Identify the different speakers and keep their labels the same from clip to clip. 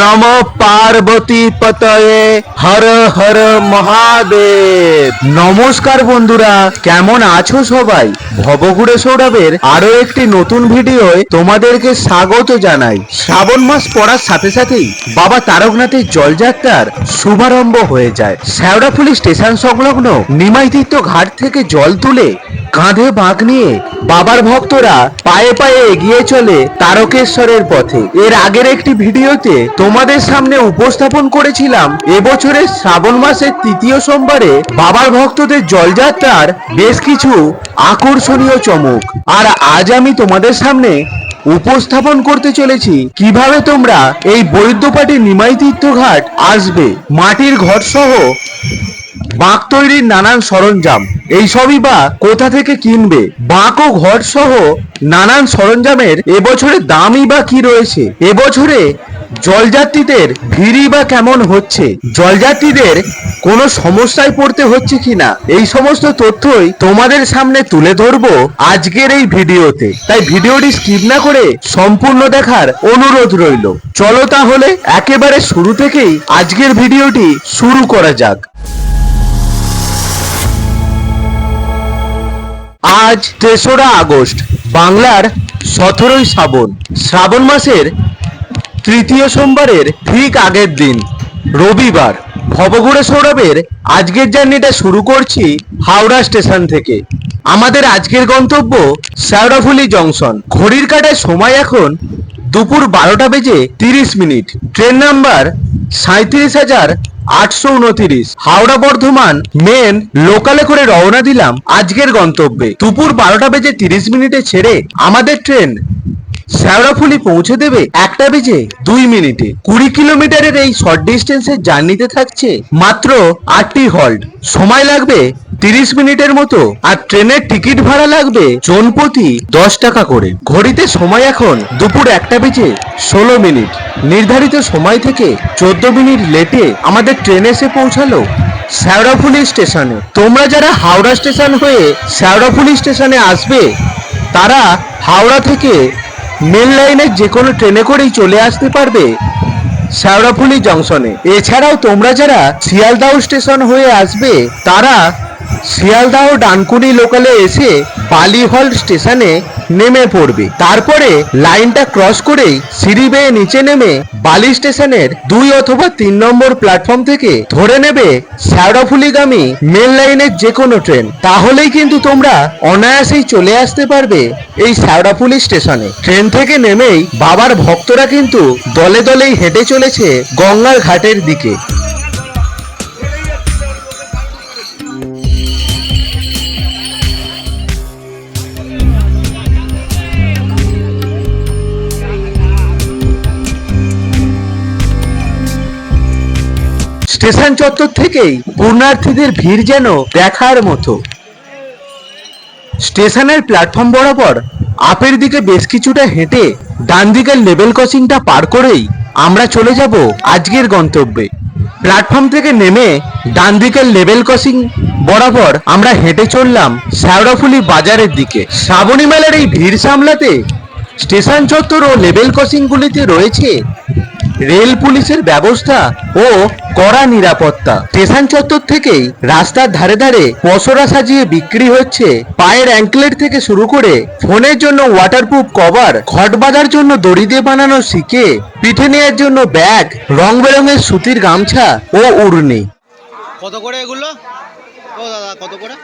Speaker 1: নম পার্বতী পতয়ে হর হর মহাদেব নমস্কার বন্ধুরা, কেমন আছো সবাই? ভবঘুরে সৌরভের আরও একটি নতুন ভিডিওয় তোমাদেরকে স্বাগত জানাই। শ্রাবণ মাস পড়ার সাথে সাথেই বাবা তারকনাথের জলযাত্রার শুভারম্ভ হয়ে যায়। শেওড়াফুলি স্টেশন সংলগ্ন নিমাইতীর্থ ঘাট থেকে জল তুলে কাঁধে বাঁক নিয়ে বাবার ভক্তরা পায়ে পায়ে এগিয়ে চলে তারকেশ্বরের পথে। এর আগের একটি ভিডিওতে তোমাদের সামনে উপস্থাপন করেছিলাম এবছরের শ্রাবণ মাসের তৃতীয় সোমবারে বাবার ভক্তদের জলযাত্রার বেশ কিছু আকর্ষণীয় চমক। আর আজ আমি তোমাদের সামনে উপস্থাপন করতে চলেছি, কীভাবে তোমরা এই বৈদ্যপাটি নিমাই তীর্থঘাট আসবে, মাটির ঘর সহ বাঁক তৈরির নানান সরঞ্জাম। এইসবই বা কোথা থেকে কিনবে? বাঁক ও ঘর সহ নানান সরঞ্জামের এবছরে দামই বা কি রয়েছে? এবছরে জলযাত্রীদের ভিড়ই বা কেমন হচ্ছে? জলযাত্রীদের কোনো সমস্যায় পড়তে হচ্ছে কিনা এই সমস্ত তথ্যই তোমাদের সামনে তুলে ধরবো আজকের এই ভিডিওতে। তাই ভিডিওটি স্কিপ না করে সম্পূর্ণ দেখার অনুরোধ রইল। চলো তাহলে একেবারে শুরু থেকেই আজকের ভিডিওটি শুরু করা যাক। আজ তেসরা আগস্ট, বাংলার সতেরোই শ্রাবণ। শ্রাবণ মাসের তৃতীয় সোমবারের ঠিক আগের দিন, রবিবার। ভবঘুরে সৌরভের আজকের জার্নিটা শুরু করছি হাওড়া স্টেশন থেকে। আমাদের আজকের গন্তব্য শেওড়াফুলি জংশন। ঘড়ির কাটায় সময় এখন দুপুর বারোটা বেজে তিরিশ মিনিট। ট্রেন নাম্বার সাঁত্রিশ হাজার আটশো উনতিরিশ। হাওড়া বর্ধমান মেন লোকালে করে রওনা দিলাম আজকের গন্তব্যে। দুপুর বারোটা বেজে তিরিশ মিনিটে ছেড়ে আমাদের ট্রেন শ্যাওড়াফুলি পৌঁছে দেবে একটা বেজে দুই মিনিটে। কুড়ি কিলোমিটারের এই শর্ট ডিস্টেন্সের জার্নিতে থাকছে মাত্র আটটি হল্ট সময় লাগবে তিরিশ মিনিটের মতো। আর ট্রেনের টিকিট ভাড়া লাগবে জনপ্রতি দশ টাকা করে। ঘড়িতে সময় এখন দুপুর একটা বেজে ষোলো মিনিট। নির্ধারিত সময় থেকে চোদ্দ মিনিট লেটে আমাদের ট্রেন এসে পৌঁছালো শেওড়াফুলি স্টেশনে। তোমরা যারা হাওড়া স্টেশন হয়ে শেওড়াফুলি স্টেশনে আসবে, তারা হাওড়া থেকে মেন লাইনের যে কোনো ট্রেনে করেই চলে আসতে পারবে শেওড়াফুলি জংশনে। এছাড়াও তোমরা যারা শিয়ালদাহ স্টেশন হয়ে আসবে, তারা শিয়ালদাহ ডানকুনি লোকালে এসে বালিহল স্টেশনে নেমে পড়বে। তারপরে লাইনটা ক্রস করেই সিঁড়ি বেয়ে নিচে নেমে বালি স্টেশনের দুই অথবা তিন নম্বর প্ল্যাটফর্ম থেকে ধরে নেবে শেওড়াফুলিগামী মেন লাইনের যে কোনো ট্রেন। তাহলেই কিন্তু তোমরা অনায়াসেই চলে আসতে পারবে এই শেওড়াফুলি স্টেশনে। ট্রেন থেকে নেমেই বাবার ভক্তরা কিন্তু দলে দলেই হেঁটে চলেছে গঙ্গার ঘাটের দিকে। স্টেশন চত্বর থেকেই পূর্ণার্থীদের ভিড় যেন দেখার মতো। স্টেশনের প্ল্যাটফর্ম বরাবর আপের দিকে বেশ কিছুটা হেঁটে ডান দিকের লেভেল ক্রসিংটা পার করেই আমরা চলে যাব আজকের গন্তব্যে। প্ল্যাটফর্ম থেকে নেমে ডান দিকের লেভেল ক্রসিং বরাবর আমরা হেঁটে চললাম শ্যাওড়াফুলি বাজারের দিকে। শ্রাবণী মেলার এই ভিড় সামলাতে স্টেশন চত্বর ও লেভেল ক্রসিংগুলিতে রয়েছে রেল পুলিশের ব্যবস্থা ও কড়া নিরাপত্তা। স্টেশন চত্বর থেকেই রাস্তার ধারে ধারে পসরা সাজিয়ে বিক্রি হচ্ছে। পায়ের অ্যাঙ্কলেট থেকে শুরু করে ফোনের জন্য ওয়াটারপ্রুফ কভার ঘট বাঁধার জন্য দড়ি দিয়ে বানানো শিকে, পিঠে নেওয়ার জন্য ব্যাগ, রং বেরঙের সুতির গামছা ও উড়নি।
Speaker 2: কত করে এগুলো? কত করে?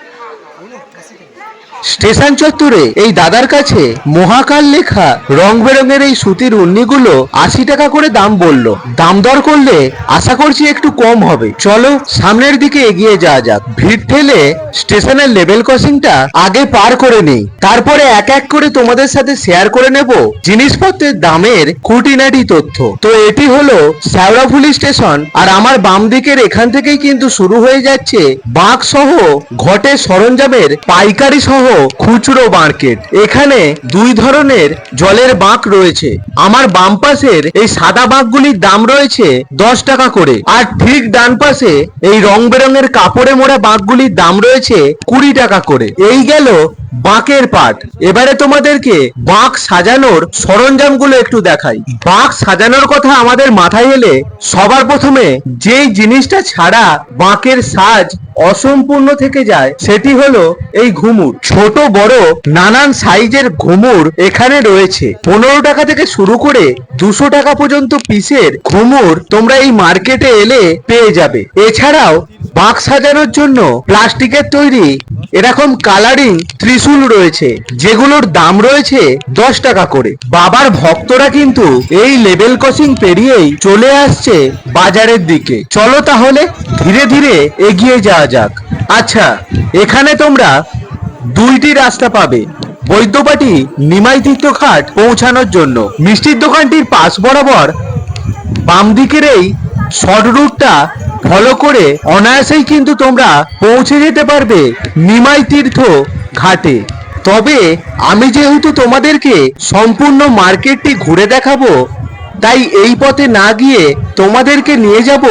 Speaker 1: স্টেশন চত্বরে এই দাদার কাছে মহাকাল লেখা রং বেরঙের এই সুতির উন্নিগুলো আশি টাকা করে দাম বলল। দাম দর করলে আশা করছি একটু কম হবে। চলো সামনের দিকে এগিয়ে যাওয়া যাক। ভিড় ঠেলে স্টেশনের লেভেল ক্রসিংটা আগে পার করে নেই। তারপরে এক এক করে তোমাদের সাথে শেয়ার করে নেব জিনিসপত্রের দামের খুঁটিনাটি তথ্য। তো এটি হলো শ্যাওড়াফুলি স্টেশন আর আমার বাম দিকের এখান থেকেই কিন্তু শুরু হয়ে যাচ্ছে বাঁক সহ ঘটের সরঞ্জামের পাইকারি সহ খুচরো মার্কেট এখানে দুই ধরনের জলের বাঁক রয়েছে। আমার বাম পাশের এই সাদা বাঁকগুলির দাম রয়েছে দশ টাকা করে। আর ঠিক ডান পাশে এই রং বেরঙের কাপড়ে মোড়া বাঁকগুলির দাম রয়েছে কুড়ি টাকা করে। এই গেল বাঁকের পাট এবারে তোমাদেরকে বাঁক সাজানোর সরঞ্জামগুলো একটু দেখাই। বাঁক সাজানোর কথা আমাদের মাথায় এলে সবার প্রথমে যেই জিনিসটা ছাড়া বাঁকের সাজ অসম্পূর্ণ থেকে যায়, সেটি হলো এই ঘুমুর। ছোট, বড়, নানান সাইজের ঘুমুর এখানে রয়েছে। পনেরো টাকা থেকে শুরু করে দুশো টাকা পর্যন্ত পিসের ঘুমুর তোমরা এই মার্কেটে এলে পেয়ে যাবে। এছাড়াও বাঁক সাজানোর জন্য প্লাস্টিকের তৈরি এরকম কালারিং ত্রিশূল রয়েছে, যেগুলোর দাম রয়েছে দশ টাকা করে। বাবার ভক্তরা কিন্তু এই লেভেল ক্রসিং পেরিয়েই চলে আসছে বাজারের দিকে। চলো তাহলে ধীরে ধীরে এগিয়ে যাওয়া যাক। আচ্ছা এখানে তোমরা দুইটি রাস্তা পাবে। বৈদ্যবাটি নিমাই তীর্থঘাট পৌঁছানোর জন্য। মিষ্টির দোকানটির পাশ বরাবর বাম দিকের এই শর্ট রুটটা ফলো করে অনায়াসেই কিন্তু তোমরা পৌঁছে যেতে পারবে নিমাই তীর্থ ঘাটে। তবে আমি যেহেতু তোমাদেরকে সম্পূর্ণ মার্কেটটি ঘুরে দেখাবো, তাই এই পথে না গিয়ে তোমাদেরকে নিয়ে যাব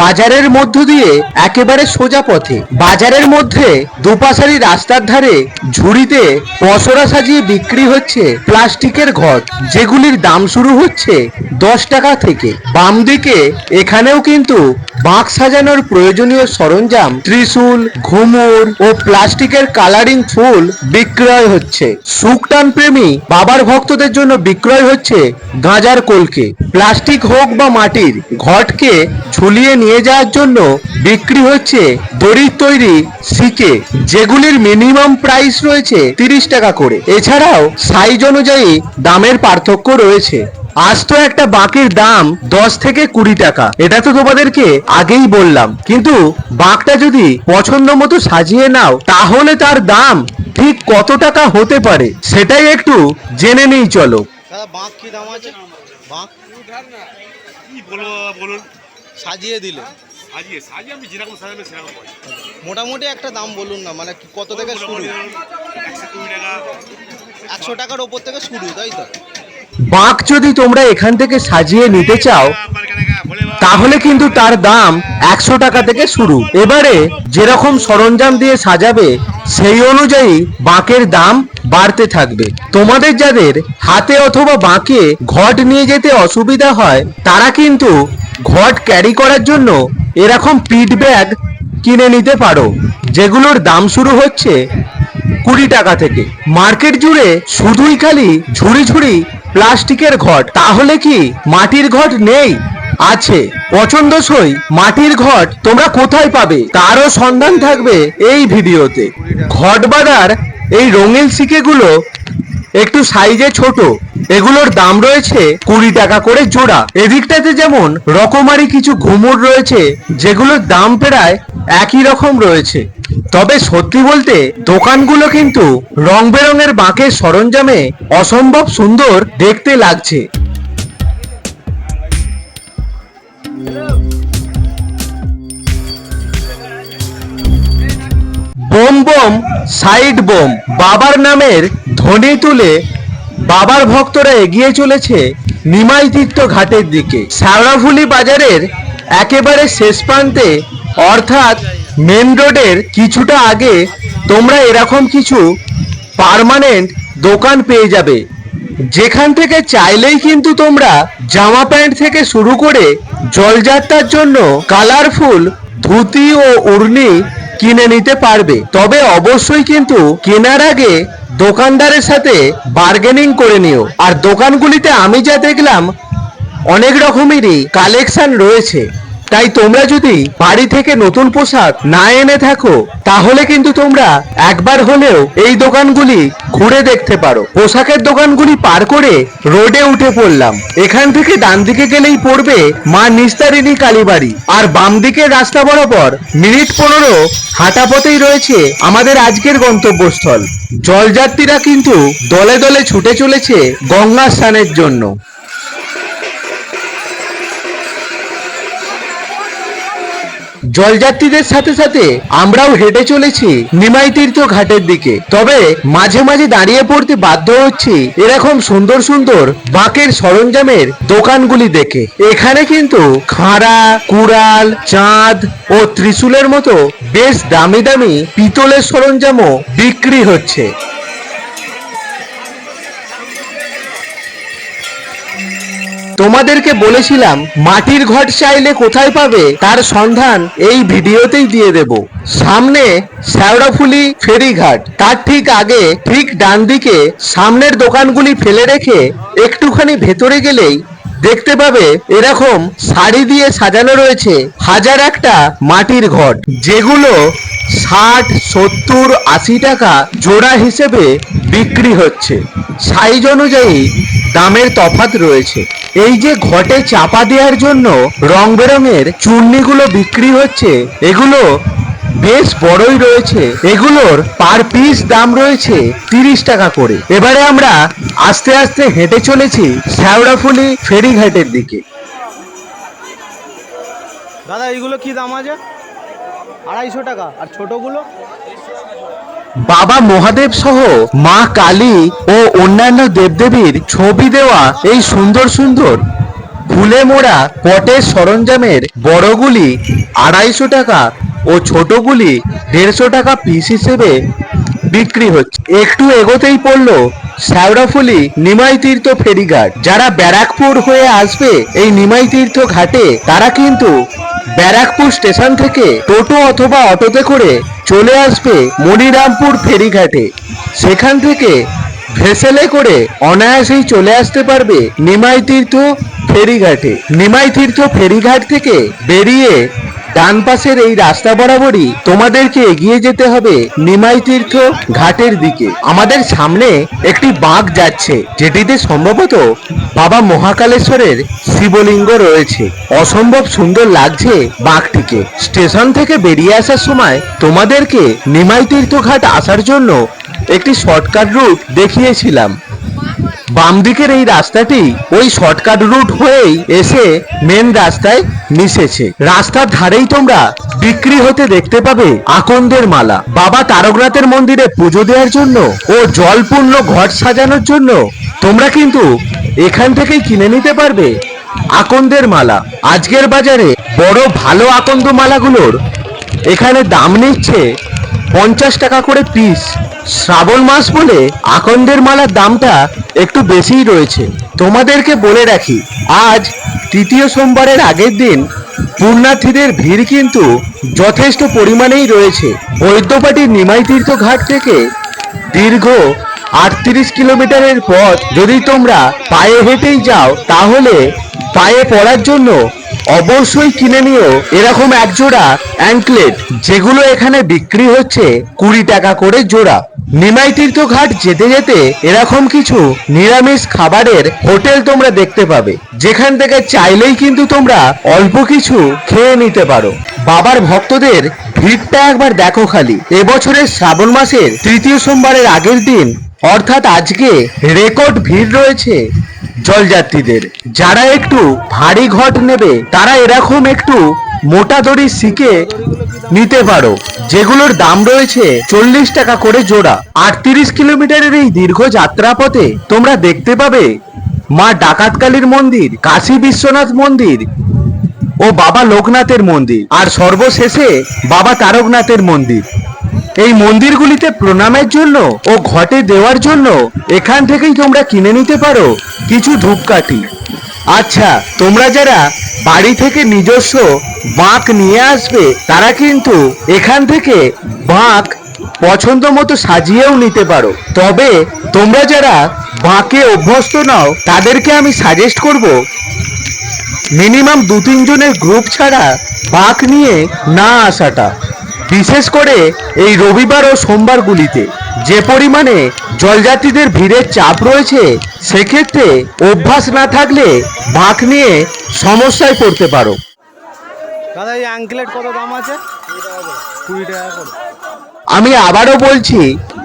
Speaker 1: বাজারের মধ্য দিয়ে একেবারে সোজা পথে। বাজারের মধ্যে দুপাশারি রাস্তার ধারে ঝুড়িতে পসরা সাজিয়ে বিক্রি হচ্ছে প্লাস্টিকের ঘট যেগুলির দাম শুরু হচ্ছে দশ টাকা থেকে। বাম দিকে এখানেও কিন্তু বাঁক সাজানোর প্রয়োজনীয় সরঞ্জাম, ত্রিশূল, ঘুমুর ও প্লাস্টিকের কালারিং ফুল বিক্রয় হচ্ছে। সুকটান প্রেমী বাবার ভক্তদের জন্য বিক্রয় হচ্ছে গাঁজার কলকে। প্লাস্টিক হোক বা মাটির, ঘটকে ঝুলিয়ে নিয়ে যাওয়ার জন্য বিক্রি হচ্ছে দড়ির তৈরি সিকে যেগুলির মিনিমাম প্রাইস রয়েছে তিরিশ টাকা করে। এছাড়াও সাইজ অনুযায়ী দামের পার্থক্য রয়েছে। আজ তো একটা বাঁকের দাম দশ থেকে কুড়ি টাকা। এটা তো তোমাদেরকে আগেই বললাম। কিন্তু বাঁকটা যদি পছন্দ মতো সাজিয়ে নাও তাহলে তার দাম ঠিক কত টাকা হতে পারে সেটাই একটু জেনে নেই চলো।
Speaker 2: বাঁক কি দাম আছে? বাঁক
Speaker 3: কি বলব বলুন।
Speaker 2: সাজিয়ে দিলে।
Speaker 3: সাজিয়ে সাজিয়ে আমি যেরকম সাজাবে সেরকম পাই
Speaker 2: মোটামুটি একটা দাম বলুন না মানে কত থেকে শুরু?
Speaker 3: একশো কুড়ি টাকা।
Speaker 2: একশো টাকার ওপর থেকে শুরু তাই তো?
Speaker 1: বাঁক যদি তোমরা এখান থেকে সাজিয়ে নিতে চাও, তাহলে কিন্তু তার দাম একশো টাকা থেকে শুরু। এবারে যেরকম সরঞ্জাম দিয়ে সাজাবে, সেই অনুযায়ী বাঁকের দাম বাড়তে থাকবে। তোমাদের যাদের হাতে অথবা বাঁকে ঘট নিয়ে যেতে অসুবিধা হয়, তারা কিন্তু ঘট ক্যারি করার জন্য এরকম পিট ব্যাগ কিনে নিতে পারো, যেগুলোর দাম শুরু হচ্ছে কুড়ি টাকা থেকে। মার্কেট জুড়ে শুধুই খালি ঝুড়ি ঝুড়ি প্লাস্টিকের ঘট। তাহলে কি মাটির ঘট নেই? আছে। পছন্দসই মাটির ঘট তোমরা কোথায় পাবে? তারও সন্ধান থাকবে এই ভিডিওতে। ঘট বাঁধার এই রঙিন সিকেগুলো একটু সাইজে ছোট। এগুলোর দাম রয়েছে কুড়ি টাকা করে জোড়া। এদিকটাতে যেমন রকমারি কিছু ঘুমুর রয়েছে, যেগুলোর দাম প্রায় একই রকম রয়েছে। তবে সত্যি বলতে, দোকানগুলো কিন্তু রং বেরঙের বাঁকের সরঞ্জামে অসম্ভব সুন্দর দেখতে লাগছে। বোম বোম, সাইড বোম, বাবার নামের ধ্বনি তুলে বাবার ভক্তরা এগিয়ে চলেছে নিমাই তীর্থ ঘাটের দিকে। শ্যাওড়াফুলি বাজারের একেবারে শেষ প্রান্তে, অর্থাৎ মেন রোডের কিছুটা আগে তোমরা এরকম কিছু পার্মানেন্ট দোকান পেয়ে যাবে। যেখান থেকে চাইলেই কিন্তু তোমরা জামা প্যান্ট থেকে শুরু করে জলযাত্রার জন্য কালারফুল ধুতি ও উড়নি কিনে নিতে পারবে। তবে অবশ্যই কিন্তু কেনার আগে দোকানদারের সাথে বার্গেনিং করে নিও। আর দোকানগুলিতে আমি যা দেখলাম, অনেক রকমেরই কালেকশন রয়েছে। তাই তোমরা যদি বাড়ি থেকে নতুন পোশাক না এনে থাকো, তাহলে কিন্তু তোমরা একবার হলেও এই দোকানগুলি ঘুরে দেখতে পারো। পোশাকের দোকানগুলি পার করে রোডে উঠে পড়লাম। এখান থেকে ডান দিকে গেলেই পড়বে মা নিস্তারিণী কালীবাড়ি। আর বাম দিকের রাস্তা বরাবর মিনিট পনেরো হাঁটা পথেই রয়েছে আমাদের আজকের গন্তব্যস্থল। জলযাত্রীরা কিন্তু দলে দলে ছুটে চলেছে গঙ্গা স্নানের জন্য। জলযাত্রীদের সাথে সাথে আমরাও হেঁটে চলেছি নিমাই তীর্থ ঘাটের দিকে। তবে মাঝে মাঝে দাঁড়িয়ে পড়তে বাধ্য হচ্ছি এরকম সুন্দর সুন্দর বাঁকের সরঞ্জামের দোকানগুলি দেখে। এখানে কিন্তু খাঁড়া, কুড়াল, চাঁদ ও ত্রিশূলের মতো বেশ দামি দামি পিতলের সরঞ্জামও বিক্রি হচ্ছে। তোমাদেরকে বলেছিলাম, মাটির ঘট চাইলে কোথায় পাবে? তার সন্ধান এই ভিডিওতেই দিয়ে দেব। সামনে শ্যাওড়াফুলি ফেরিঘাট। তার ঠিক আগে, ঠিক ডান দিকে সামনের দোকানগুলি ফেলে রেখে একটুখানি ভেতরে গেলেই দেখতে পাবে, এরকম শাড়ি দিয়ে সাজানো রয়েছে হাজার একটা মাটির ঘট, যেগুলো ষাট, সত্তর, আশি টাকা জোড়া হিসেবে বিক্রি হচ্ছে। সাইজ অনুযায়ী দামের তফাৎ রয়েছে। এই যে ঘটে চাপা দেওয়ার জন্য রং বেরঙের চূর্ণিগুলো বিক্রি হচ্ছে, এগুলো বেশ বড়ই রয়েছে। এগুলোর পার পিস দাম রয়েছে তিরিশ টাকা করে। এবারে আমরা আস্তে আস্তে হেঁটে চলেছি শ্যাওড়াফুলি ফেরিঘাটের দিকে।
Speaker 2: দাদা, এইগুলো কি দাম আছে? আড়াইশো টাকা। আর ছোটোগুলো?
Speaker 1: বাবা মহাদেব সহ মা কালী ও অন্যান্য দেবদেবীর ছবি দেওয়া এই সুন্দর সুন্দর ফুলে মোড়া পটের সরঞ্জামের বড়গুলি আড়াইশো টাকা ও ছোটগুলি দেড়শো টাকা পিস হিসেবে বিক্রি হচ্ছে। একটু এগোতেই পড়ল শ্যাওড়াফুলি নিমাই তীর্থ ফেরিঘাট। যারা ব্যারাকপুর হয়ে আসবে এই নিমাই তীর্থ ঘাটে, তারা কিন্তু ব্যারাকপুর স্টেশন থেকে টোটো অথবা অটোতে করে চলে আসবে মনিরামপুর ফেরিঘাটে। সেখান থেকে ভেসেলে করে অনায়াসেই চলে আসতে পারবে নিমাই তীর্থ ফেরিঘাটে। নিমাই তীর্থ ফেরিঘাট থেকে বেরিয়ে ডান পাশের এই রাস্তা বরাবরই তোমাদেরকে এগিয়ে যেতে হবে নিমাই তীর্থ ঘাটের দিকে। আমাদের সামনে একটি বাঁক যাচ্ছে, যেটিতে সম্ভবত বাবা মহাকালেশ্বরের শিবলিঙ্গ রয়েছে। অসম্ভব সুন্দর লাগছে বাঁকটিকে স্টেশন থেকে বেরিয়ে আসার সময় তোমাদেরকে নিমাই তীর্থ ঘাট আসার জন্য একটি শর্টকাট রুট দেখিয়েছিলাম। বাম দিকের এই রাস্তাটি ওই শর্টকাট রুট হয়েই এসে মেন রাস্তায় মিশেছে। রাস্তার ধারেই তোমরা বিক্রি হতে দেখতে পাবে আকন্দের মালা। বাবা তারকনাথের মন্দিরে পুজো দেওয়ার জন্য ও জলপূর্ণ ঘট সাজানোর জন্য তোমরা কিন্তু এখান থেকেই কিনে নিতে পারবে আকন্দের মালা। আজকের বাজারে বড় ভালো আকন্দ মালাগুলোর এখানে দাম নিচ্ছে পঞ্চাশ টাকা করে পিস শ্রাবণ মাস বলে আকন্দের মালার দামটা একটু বেশিই রয়েছে। তোমাদেরকে বলে রাখি, আজ তৃতীয় সোমবারের আগের দিন পুণ্যার্থীদের ভিড় কিন্তু যথেষ্ট পরিমাণেই রয়েছে। বৈদ্যপাটির নিমাই তীর্থ ঘাট থেকে দীর্ঘ আটত্রিশ কিলোমিটারের পথ। যদি তোমরা পায়ে হেঁটেই যাও, তাহলে পায়ে পড়ার জন্য অবশ্যই কিনে নিও এরকম এক জোড়া অ্যাঙ্কলেট, যেগুলো এখানে বিক্রি হচ্ছে কুড়ি টাকা করে জোড়া। নিমাই তীর্থ ঘাট যেতে যেতে এরকম কিছু নিরামিষ খাবারের হোটেল তোমরা দেখতে পাবে। যেখান থেকে চাইলেই কিন্তু তোমরা অল্প কিছু খেয়ে নিতে পারো। বাবার ভক্তদের ভিড়টা একবার দেখো খালি। এবছরের শ্রাবণ মাসের তৃতীয় সোমবারের আগের দিন অর্থাৎ আজকে রেকর্ড ভিড় রয়েছে জলযাত্রীদের। যারা একটু ভারী ঘট নেবে, তারা এরকম একটু মোটা দড়ি শিখে নিতে পারো, যেগুলোর দাম রয়েছে চল্লিশ টাকা করে জোড়া। আটত্রিশ কিলোমিটারের এই দীর্ঘ যাত্রাপথে তোমরা দেখতে পাবে মা ডাকাতকালীর মন্দির, কাশী বিশ্বনাথ মন্দির ও বাবা লোকনাথের মন্দির। আর সর্বশেষে বাবা তারকনাথের মন্দির। এই মন্দিরগুলিতে প্রণামের জন্য ও ঘটে দেওয়ার জন্য এখান থেকেই তোমরা কিনে নিতে পারো কিছু ধূপকাঠি। আচ্ছা তোমরা যারা বাড়ি থেকে নিজস্ব বাঁক নিয়ে আসবে, তারা কিন্তু এখান থেকে বাঁক পছন্দ মতো সাজিয়েও নিতে পারো। তবে তোমরা যারা বাঁকে অভ্যস্ত নাও, তাদেরকে আমি সাজেস্ট করব মিনিমাম দু তিনজনের গ্রুপ ছাড়া বাঁক নিয়ে না আসাটা। বিশেষ করে এই রবিবার ও সোমবারগুলিতে। যে পরিমাণে জলযাত্রীদের ভিড়ের চাপ রয়েছে সেক্ষেত্রে অভ্যাস না থাকলে বাঁক নিয়ে সমস্যায় পড়তে পারো।
Speaker 2: দাদা এই অ্যাঙ্কলেট কত দাম আছে? কুড়ি টাকা করে।
Speaker 1: আমি আবারও বলছি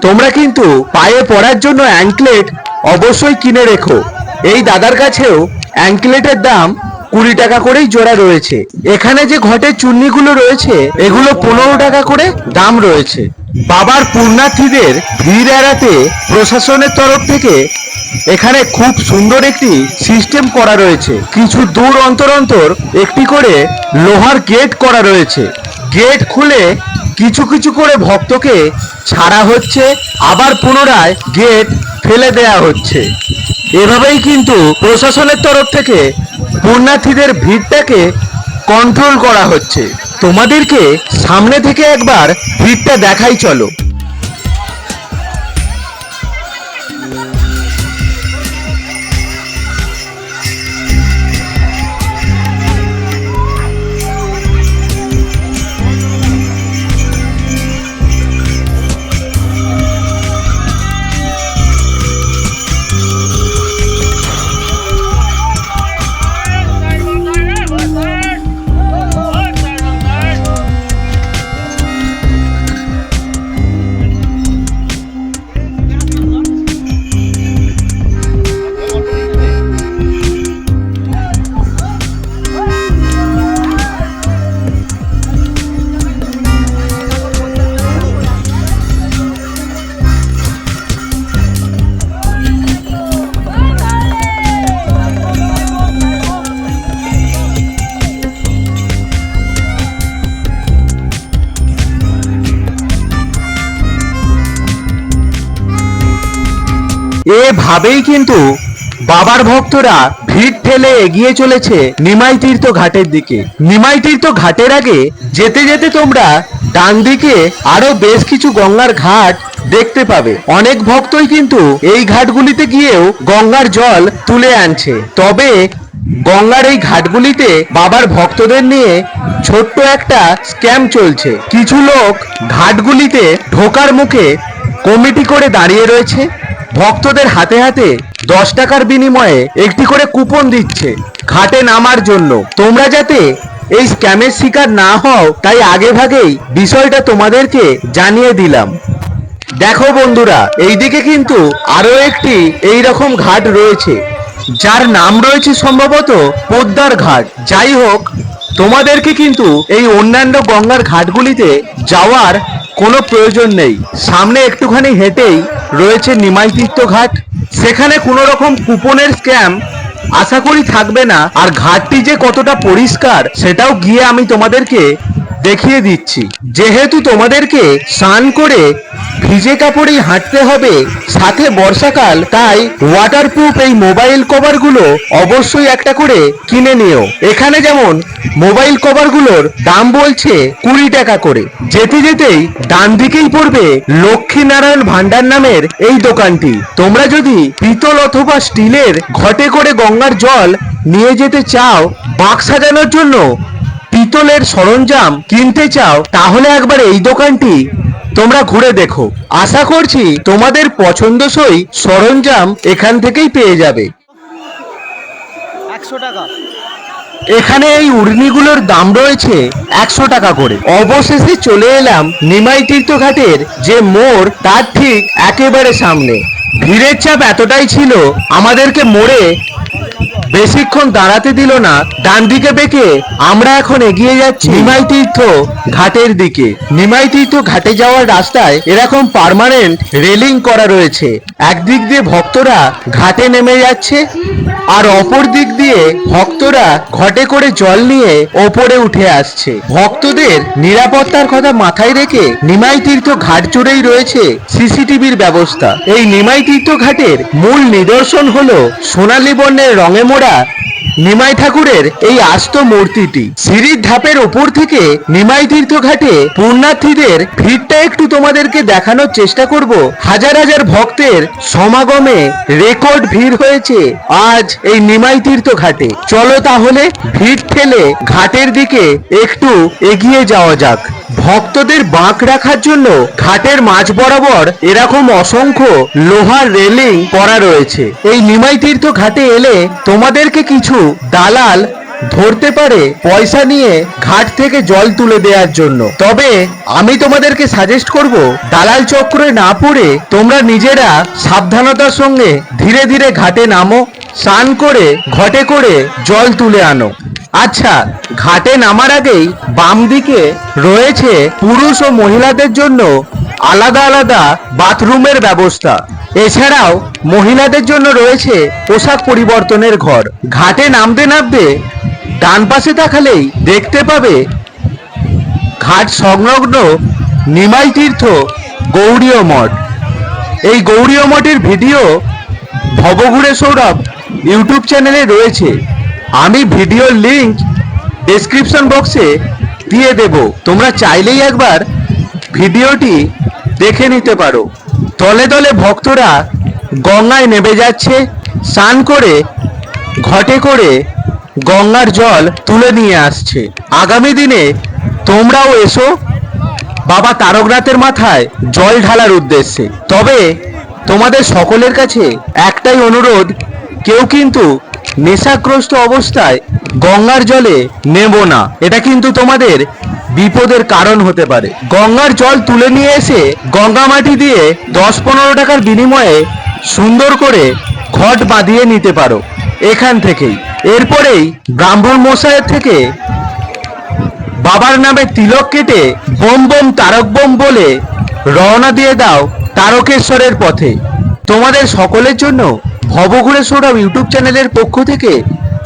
Speaker 1: তোমরা কিন্তু পায়ে পড়ার জন্য অ্যাঙ্কলেট অবশ্যই কিনে রেখো। এই দাদার কাছেও অ্যাঙ্কলেটের দাম কুড়ি টাকা করেই জোড়া রয়েছে। এখানে যে ঘটের চুন্নিগুলো রয়েছে, এগুলো পনেরো টাকা করে দাম রয়েছে। বাবার পুণ্যার্থীদের ভিড় এড়াতে প্রশাসনের তরফ থেকে এখানে খুব সুন্দর একটি সিস্টেম করা রয়েছে। কিছু দূর অন্তর অন্তর একটি করে লোহার গেট করা রয়েছে। গেট খুলে কিছু কিছু করে ভক্তকে ছাড়া হচ্ছে, আবার পুনরায় গেট ফেলে দেয়া হচ্ছে। এভাবেই কিন্তু প্রশাসনের তরফ থেকে পুণ্যার্থীদের ভিড়টাকে কন্ট্রোল করা হচ্ছে। তোমাদেরকে সামনে থেকে একবার ভিড়টা দেখাই চলো। এভাবেই কিন্তু বাবার ভক্তরা ভিড় ঠেলে এগিয়ে চলেছে নিমাই তীর্থ ঘাটের দিকে। নিমাই তীর্থ ঘাটের আগে যেতে যেতে তোমরা ডান দিকে আরও বেশ কিছু গঙ্গার ঘাট দেখতে পাবে। অনেক ভক্তই কিন্তু এই ঘাটগুলিতে গিয়েও গঙ্গার জল তুলে আনছে। তবে গঙ্গার এই ঘাটগুলিতে বাবার ভক্তদের নিয়ে ছোট্ট একটা স্ক্যাম চলছে। কিছু লোক ঘাটগুলিতে ঢোকার মুখে কমিটি করে দাঁড়িয়ে রয়েছে। ভক্তদের হাতে হাতে দশ টাকার বিনিময়ে একটি করে কুপন দিচ্ছে। ঘাটে নামার জন্য। তোমরা যাতে এই স্ক্যামের শিকার না হও, তাই আগে ভাগেই বিষয়টা তোমাদেরকে জানিয়ে দিলাম। দেখো বন্ধুরা, এইদিকে কিন্তু আরও একটি এই রকম ঘাট রয়েছে। যার নাম রয়েছে সম্ভবত পোদ্দার ঘাট। যাই হোক, তোমাদেরকে কিন্তু এই অন্যান্য গঙ্গার ঘাটগুলিতে যাওয়ার কোনো প্রয়োজন নেই। সামনে একটুখানি হেঁটেই রয়েছে নিমাই তীর্থ ঘাট। সেখানে কোনো রকম কুপনের স্ক্যাম আশা করি থাকবে না। আর ঘাটটি যে কতটা পরিষ্কার, সেটাও গিয়ে আমি তোমাদেরকে দেখিয়ে দিচ্ছি। যেহেতু তোমাদেরকে স্নান করে ভিজে কাপড়েই হাঁটতে হবে, সাথে বর্ষাকাল, তাই ওয়াটারপ্রুফ এই মোবাইল কভারগুলো অবশ্যই একটা করে কিনে নিও। এখানে যেমন মোবাইল কভারগুলোর দাম বলছে কুড়ি টাকা করে। যেতে যেতেই ডান দিকেই পড়বে লক্ষ্মীনারায়ণ ভান্ডার নামের এই দোকানটি। তোমরা যদি পিতল অথবা স্টিলের ঘটে করে গঙ্গার জল নিয়ে যেতে চাও, বাক্স সাজানোর জন্য পিতলের সরঞ্জাম কিনতে চাও, তাহলে একবার এই দোকানটি তোমরা ঘুরে দেখো। আশা করছি তোমাদের পছন্দসই সরঞ্জাম এখান থেকেই পেয়ে যাবে।
Speaker 2: একশো টাকা।
Speaker 1: এখানে এই উড়নিগুলোর দাম রয়েছে একশো টাকা করে। অবশেষে চলে এলাম নিমাই তীর্থ ঘাটের যে মোড় তার ঠিক একেবারে সামনে। ভিড়ের চাপ এতটাই ছিল আমাদেরকে মোড়ে বেশিক্ষণ দাঁড়াতে দিল না, ডান দিকে বেঁকে আমরা এখন এগিয়ে যাচ্ছি নিমাই তীর্থ ঘাটের দিকে। নিমাই তীর্থ ঘাটে যাওয়ার রাস্তায় এরকম পার্মানেন্ট রেলিং করা রয়েছে। একদিক দিয়ে ভক্তরা ঘাটে নেমে যাচ্ছে আর অপর দিক দিয়ে ভক্তরা ঘটে করে জল নিয়ে ওপরে উঠে আসছে। ভক্তদের নিরাপত্তার কথা মাথায় রেখে নিমাই তীর্থ ঘাট জুড়েই রয়েছে সিসিটিভির ব্যবস্থা। এই নিমাই তীর্থ ঘাটের মূল নিদর্শন হলো সোনালী বর্ণের রঙে মোড়া নিমাই ঠাকুরের এই আস্ত মূর্তিটি। সিঁড়ির ধাপের ওপর থেকে নিমাই তীর্থ ঘাটে পুণ্যার্থীদের ভিড়টা একটু তোমাদেরকে দেখানোর চেষ্টা করব। হাজার হাজার ভক্তের সমাগমে রেকর্ড ভিড় হয়েছে আজ এই নিমাই তীর্থ ঘাটে চলো তাহলে ভিড় ঠেলে ঘাটের দিকে একটু এগিয়ে যাওয়া যাক। ভক্তদের বাঁক রাখার জন্য ঘাটের মাঝ বরাবর এরকম অসংখ্য লোহার রেলিং করা রয়েছে। এই নিমাই তীর্থ ঘাটে এলে তোমাদেরকে কিছু দালাল ধরতে পারে পয়সা নিয়ে ঘাট থেকে জল তুলে দেওয়ার জন্য। তবে আমি তোমাদেরকে সাজেস্ট করব, দালাল চক্রে না পড়ে তোমরা নিজেরা সাবধানতার সঙ্গে ধীরে ধীরে ঘাটে নামো, স্নান করে, ঘটে করে জল তুলে আনো। আচ্ছা ঘাটে নামার আগেই বাম দিকে রয়েছে পুরুষ ও মহিলাদের জন্য আলাদা আলাদা বাথরুমের ব্যবস্থা। এছাড়াও মহিলাদের জন্য রয়েছে পোশাক পরিবর্তনের ঘর। ঘাটে নামতে নামতে ডান পাশে তাকালেই দেখতে পাবে ঘাট সংলগ্ন নিমাই তীর্থ গৌড়ীয় মঠ। এই গৌড়ীয় মঠের ভিডিও ভবঘুরে সৌরভ ইউটিউব চ্যানেলে রয়েছে। আমি ভিডিওর লিঙ্ক ডেসক্রিপশন বক্সে দিয়ে দেব। তোমরা চাইলেই একবার ভিডিওটি দেখে নিতে পারো। দলে দলে ভক্তরা গঙ্গায় নেমে যাচ্ছে, স্নান করে, ঘটে করে গঙ্গার জল তুলে নিয়ে আসছে। আগামী দিনে তোমরাও এসো বাবা তারকনাথের মাথায় জল ঢালার উদ্দেশ্যে। তবে তোমাদের সকলের কাছে একটাই অনুরোধ, কেউ কিন্তু নেশাগ্রস্ত অবস্থায় গঙ্গার জলে নেব না। এটা কিন্তু তোমাদের বিপদের কারণ হতে পারে। গঙ্গার জল তুলে নিয়ে এসে গঙ্গা মাটি দিয়ে দশ পনেরো টাকার বিনিময়ে সুন্দর করে ঘট বাঁধিয়ে নিতে পারো এখান থেকেই। এরপরেই ব্রাহ্মণ মশাইয়ের থেকে বাবার নামে তিলক কেটে বোম বোম তারক বোম বলে রওনা দিয়ে দাও তারকেশ্বরের পথে। তোমাদের সকলের জন্য ভবঘুরে সৌরভ ইউটিউব চ্যানেলের পক্ষ থেকে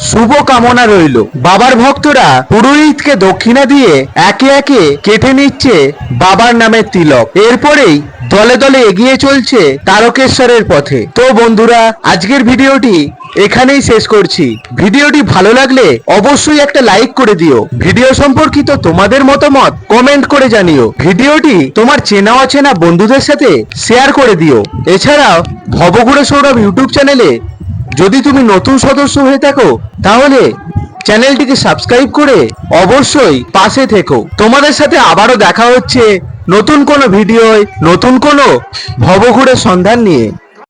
Speaker 1: শুভ কামনা রইল। বাবার ভক্তরা পুরোহিতকে দক্ষিণা দিয়ে একে একে কেটে নিচ্ছে বাবার নামের তিলক। এরপরেই দলে দলে এগিয়ে চলছে তারকেশ্বরের পথে। তো বন্ধুরা, আজকের ভিডিওটি এখানেই শেষ করছি। ভিডিওটি ভালো লাগলে অবশ্যই একটা লাইক করে দিও। ভিডিও সম্পর্কিত তোমাদের মতামত কমেন্ট করে জানিও। ভিডিওটি তোমার চেনা অচেনা বন্ধুদের সাথে শেয়ার করে দিও। এছাড়াও ভবঘুরে সৌরভ ইউটিউব চ্যানেলে যদি তুমি নতুন সদস্য হয়ে থাকো, তাহলে চ্যানেলটিকে সাবস্ক্রাইব করে অবশ্যই পাশে থেকো। তোমাদের সাথে আবারও দেখা হচ্ছে নতুন কোনো ভিডিওয়, নতুন কোনো ভবঘুরের সন্ধান নিয়ে।